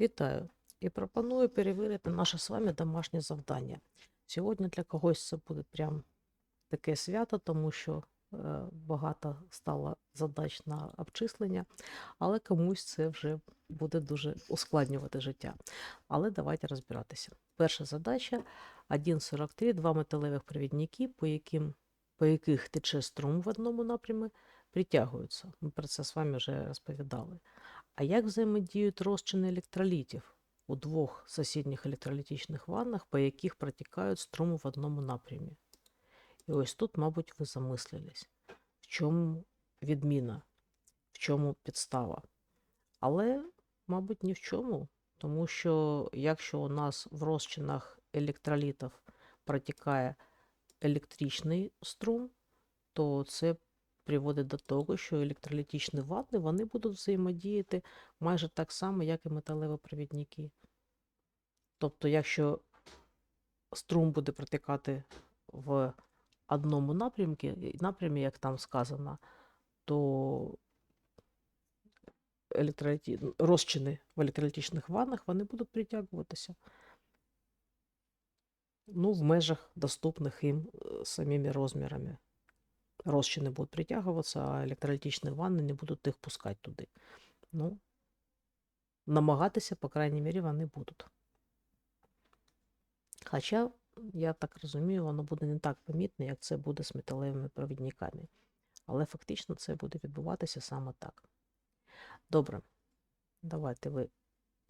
Вітаю і пропоную перевірити наше з вами домашнє завдання. Сьогодні для когось це буде прям таке свято, тому що е, багато стало задач на обчислення, але комусь це вже буде дуже ускладнювати життя. Але давайте розбиратися. Перша задача 1,43, два металевих провідники, по, яким, по яких тече струм в одному напрямі, притягуються. Ми про це з вами вже розповідали. А як взаємодіють розчини електролітів у двох сусідніх електролітичних ваннах, по яких протікають струми в одному напрямі? І ось тут, мабуть, ви замислились, в чому відміна, в чому підстава. Але, мабуть, ні в чому, тому що якщо у нас в розчинах електролітів протікає електричний струм, то це приводить до того, що електролітичні ванни вони будуть взаємодіяти майже так само, як і металеві провідники. Тобто, якщо струм буде протикати в одному напрямку, напрямі, як там сказано, то електроліті... розчини в електролітичних ваннах вони будуть притягуватися. Ну, в межах доступних їм е, самими розмірами розчини будуть притягуватися, а електролітичні ванни не будуть їх пускати туди. Ну, намагатися, по крайній мірі, вони будуть. Хоча, я так розумію, воно буде не так помітно, як це буде з металевими провідниками. Але фактично це буде відбуватися саме так. Добре, давайте ви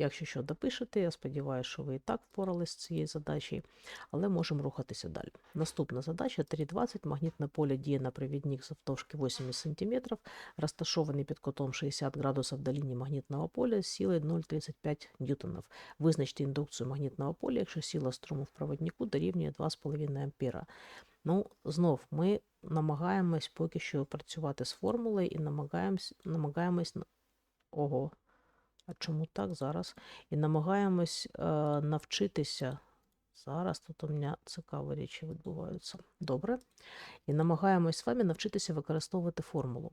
Якщо що допишете, я сподіваюся, що ви і так впорались з цією задачею, але можемо рухатися далі. Наступна задача 3.20. Магнітне поле діє на провідник завтовшки 80 см, розташований під кутом 60 градусів до лінії магнітного поля з силою 0,35 ньютонів. Визначте індукцію магнітного поля, якщо сила струму в проводнику дорівнює 2,5 ампера. Ну, знов ми намагаємось поки що працювати з формулою і намагаємось, намагаємось ого. А чому так зараз? І намагаємось е, навчитися. Зараз тут у мене цікаві речі відбуваються. Добре. І намагаємось з вами навчитися використовувати формулу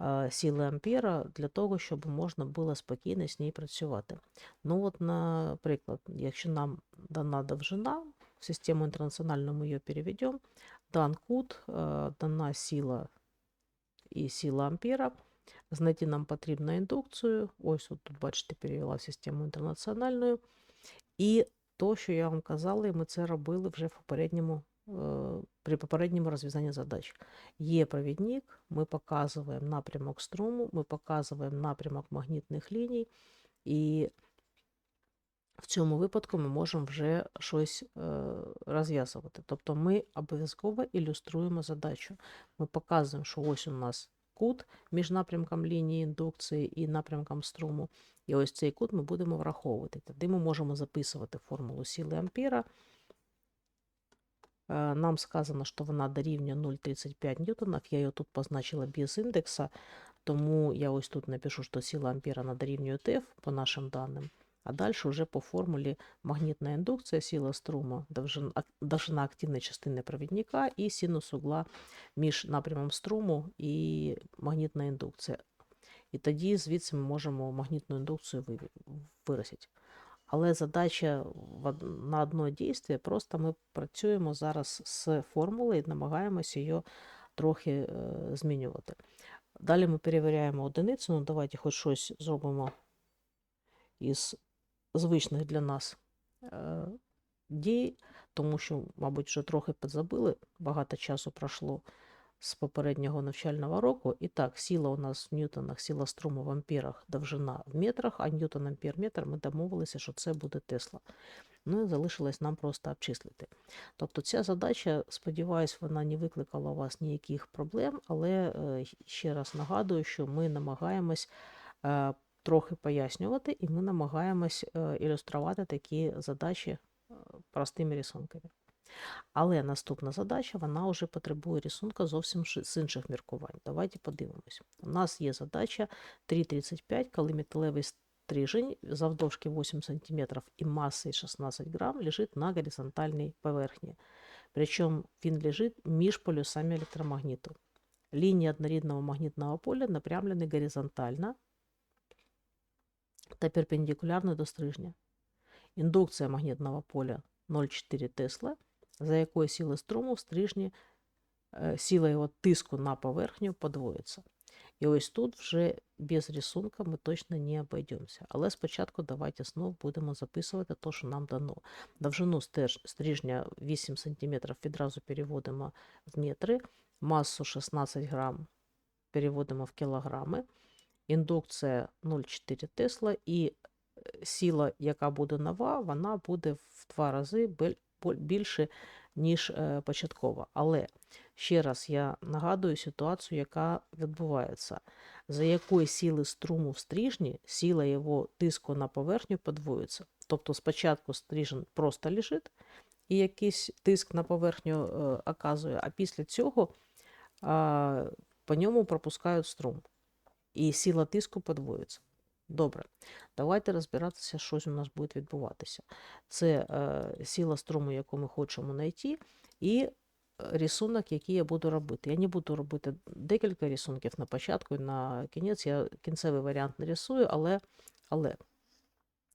е, сили ампера для того, щоб можна було спокійно з ній працювати. Ну, от, наприклад, якщо нам дана довжина, в систему інтернаціональну ми її переведемо, дан кут, е, дана сила і сила ампера – Знайти нам потрібно індукцію. Ось от тут, бачите, перевела в систему інтернаціональну. І то, що я вам казала, ми це робили вже в попередньому, при попередньому розв'язанні задач. Є провідник, ми показуємо напрямок струму, ми показуємо напрямок магнітних ліній, і в цьому випадку ми можемо вже щось розв'язувати. Тобто ми обов'язково ілюструємо задачу. Ми показуємо, що ось у нас кут між напрямком лінії індукції і напрямком струму. І ось цей кут ми будемо враховувати. Тоді ми можемо записувати формулу сили ампера. Е, нам сказано, що вона дорівнює 0,35 ньютонів. Я її тут позначила без індекса, тому я ось тут напишу, що сила ампера на дорівнює TF по нашим даним. А дальше уже по формуле магнитная индукция, сила струма, довжина, активної частини провідника і синус угла між напрямом струму і магнітна індукція. І тоді звідси ми можемо магнітну індукцію виразити. Але задача на одне дійство, просто ми працюємо зараз з формулою і намагаємося її трохи е, змінювати. Далі ми перевіряємо одиницю, ну давайте хоч щось зробимо із звичних для нас е, дій, тому що, мабуть, вже трохи підзабили, багато часу пройшло з попереднього навчального року. І так, сила у нас в ньютонах, сила струму в амперах, довжина в метрах, а ньютон ампер метр ми домовилися, що це буде Тесла. Ну і залишилось нам просто обчислити. Тобто ця задача, сподіваюсь, вона не викликала у вас ніяких проблем, але е, ще раз нагадую, що ми намагаємось е, трохи пояснювати, і ми намагаємось е, ілюструвати такі задачі е, простими рисунками. Але наступна задача вона вже потребує рисунка зовсім з інших міркувань. Давайте подивимось. У нас є задача 3,35, коли металевий стрижень завдовжки 8 см і масою 16 грам лежить на горизонтальній поверхні. Причому він лежить між полюсами електромагніту. Лінії однорідного магнітного поля напрямлені горизонтально та перпендикулярно до стрижня. Індукція магнітного поля 0,4 Тесла, за якою сила струму в стрижні е, сила його тиску на поверхню подвоїться. І ось тут вже без рисунка ми точно не обійдемося. Але спочатку давайте знов будемо записувати те, що нам дано. Довжину стрижня 8 см відразу переводимо в метри, масу 16 грам переводимо в кілограми, індукція 0,4 Тесла і е, сила, яка буде нова, вона буде в два рази більше, ніж е, початкова. Але ще раз я нагадую ситуацію, яка відбувається. За якої сили струму в стрижні, сила його тиску на поверхню подвоюється. Тобто спочатку стрижень просто лежить і якийсь тиск на поверхню е, оказує, а після цього по ньому пропускають струм. І сила тиску подвоюється. Добре, давайте розбиратися, що у нас буде відбуватися. Це е, сила струму, яку ми хочемо знайти, і е, рисунок, який я буду робити. Я не буду робити декілька рисунків на початку і на кінець. Я кінцевий варіант не рисую, але, але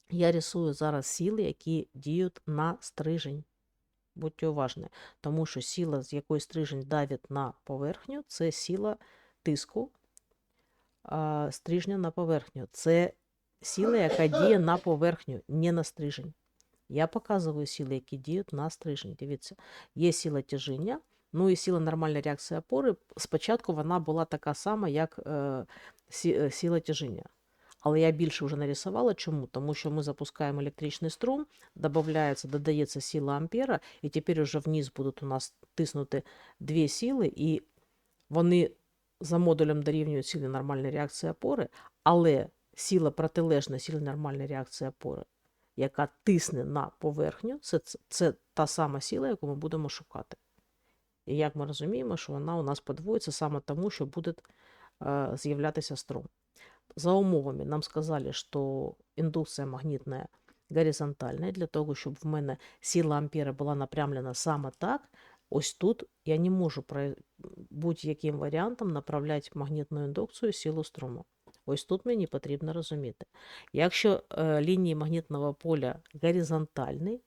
я рисую зараз сили, які діють на стрижень. Будьте уважні, тому що сила, з якої стрижень давить на поверхню, це сила тиску стрижня на поверхню. Це сила, яка діє на поверхню, не на стрижень. Я показую сили, які діють на стрижень. Дивіться, є сила тяжіння, ну і сила нормальної реакції опори. Спочатку вона була така сама, як е, е, сила тяжіння. Але я більше вже нарисувала. Чому? Тому що ми запускаємо електричний струм, додається, додається сила ампера, і тепер вже вниз будуть у нас тиснути дві сили, і вони за модулем дорівнюють силі нормальної реакції опори, але сила протилежна силі нормальної реакції опори, яка тисне на поверхню, це, це та сама сила, яку ми будемо шукати. І як ми розуміємо, що вона у нас подвоїться саме тому, що буде е, з'являтися струм. За умовами нам сказали, що індукція магнітна горизонтальна, для того, щоб в мене сила ампера була напрямлена саме так, ось тут я не можу будь-яким варіантом направляти магнітну індукцію силу струму. Ось тут мені потрібно розуміти. Якщо е, лінії магнітного поля горизонтальні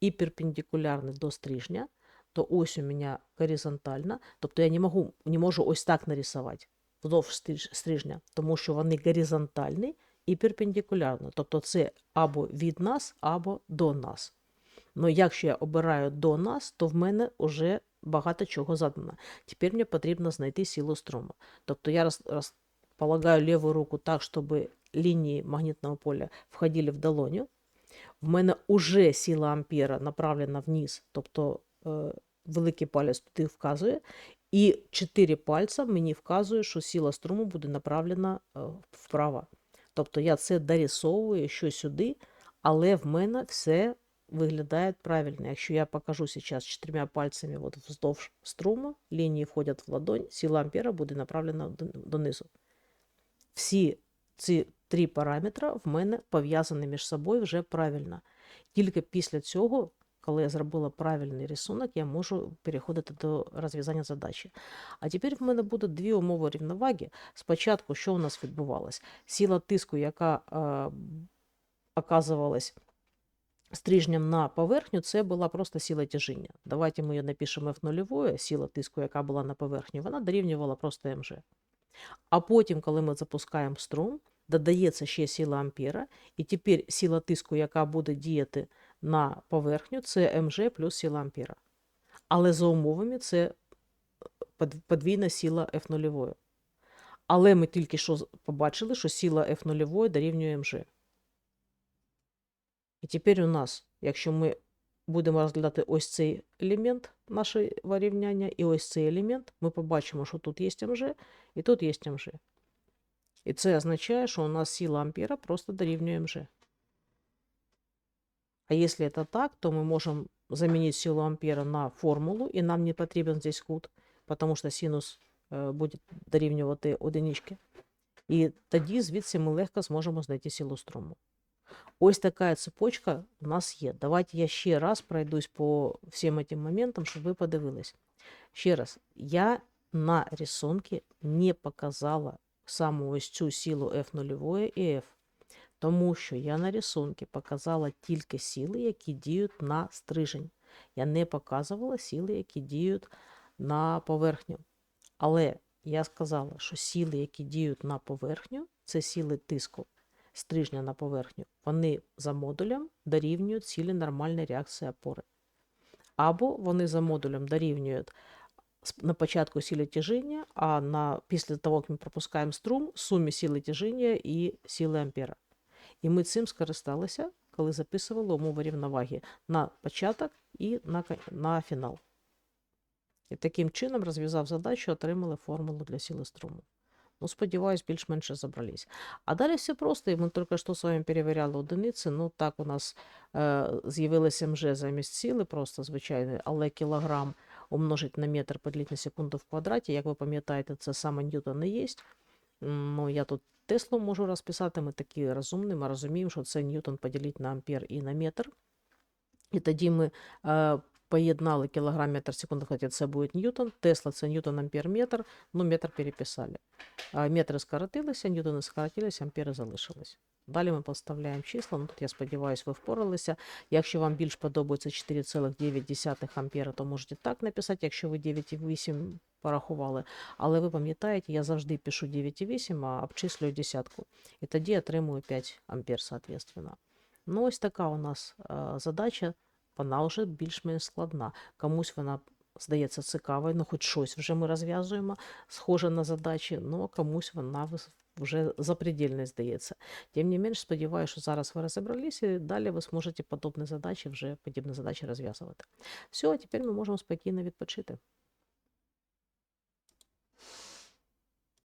і перпендикулярні до стрижня, то ось у мене горизонтальна, тобто я не, можу, не можу ось так нарисувати вздовж стриж- стрижня, тому що вони горизонтальні і перпендикулярні. Тобто це або від нас, або до нас. Ну, якщо я обираю до нас, то в мене вже багато чого задано. Тепер мені потрібно знайти силу струму. Тобто я роз, розполагаю ліву руку так, щоб лінії магнітного поля входили в долоню. В мене вже сила ампера направлена вниз, тобто е, великий палець туди вказує, і чотири пальця мені вказує, що сила струму буде направлена е, вправо. Тобто я це дорисовую що сюди, але в мене все виглядає правильно. Якщо я покажу зараз чотирма пальцями от вздовж струму, лінії входять в ладонь, сила ампера буде направлена донизу. Всі ці три параметри в мене пов'язані між собою вже правильно. Тільки після цього, коли я зробила правильний рисунок, я можу переходити до розв'язання задачі. А тепер в мене будуть дві умови рівноваги. Спочатку, що у нас відбувалось? Сила тиску, яка е, оказувалась стрижнем на поверхню, це була просто сила тяжіння. Давайте ми її напишемо F0, сила тиску, яка була на поверхні, вона дорівнювала просто МЖ. А потім, коли ми запускаємо струм, додається ще сила ампера, і тепер сила тиску, яка буде діяти на поверхню, це МЖ плюс сила ампера. Але за умовами це подвійна сила F0. Але ми тільки що побачили, що сила F0 дорівнює МЖ. І тепер у нас, якщо ми будемо розглядати ось цей елемент нашого рівняння і ось цей елемент, ми побачимо, що тут є МЖ і тут є МЖ. І це означає, що у нас сила ампера просто дорівнює МЖ. А если это так, то мы можем заменить силу ампера на формулу, и нам не потрібен здесь кут, потому що синус е, буде дорівнювати одинички. І тоді звідси ми легко зможемо знайти силу струму. Ось така цепочка у нас є. Давайте я ще раз пройдусь по всім цим моментам, щоб ви подивились. Ще раз, я на рисунке не показала саму ось цю силу F0 і F. Тому що я на рисунку показала тільки сили, які діють на стрижень. Я не показувала сили, які діють на поверхню. Але я сказала, що сили, які діють на поверхню, це сили тиску стрижня на поверхню, вони за модулем дорівнюють силі нормальної реакції опори. Або вони за модулем дорівнюють на початку силі тяжіння, а на, після того, як ми пропускаємо струм, сумі сили тяжіння і сили ампера. І ми цим скористалися, коли записували умови рівноваги на початок і на, на фінал. І таким чином розв'язав задачу, отримали формулу для сили струму. Ну, сподіваюсь, більш-менш розібрались. А далі все просто, і ми тільки що з вами перевіряли одиниці. Ну, так у нас е, з'явилося МЖ замість сили, просто звичайно, але кілограм умножить на метр поділити на секунду в квадраті. Як ви пам'ятаєте, це саме Ньютон і є. Ну, я тут Теслу можу розписати, ми такі розумні, ми розуміємо, що це Ньютон поділити на ампер і на метр. І тоді ми е, поєднали кілограм метр секунду, хоча це буде Ньютон, Тесла це Ньютон ампер метр, ну метр переписали. Метри скоротилися, ньютони скоротилися, ампери залишились. Далі ми поставляємо числа. Ну, тут я сподіваюся, ви впоралися. Якщо вам більш подобається 4,9 ампера, то можете так написати, якщо ви 9,8 порахували. Але ви пам'ятаєте, я завжди пишу 9,8, а обчислюю десятку. І тоді отримую 5 ампер, соответственно. Ну, ось така у нас задача. Вона вже більш-менш складна. Комусь вона здається цікавою, ну хоч щось вже ми розв'язуємо, схоже на задачі, ну комусь вона вже запредельна здається. Тим не менш, сподіваюся, що зараз ви розібралися, і далі ви зможете подобні задачі, вже подібні задачі розв'язувати. Все, а тепер ми можемо спокійно відпочити.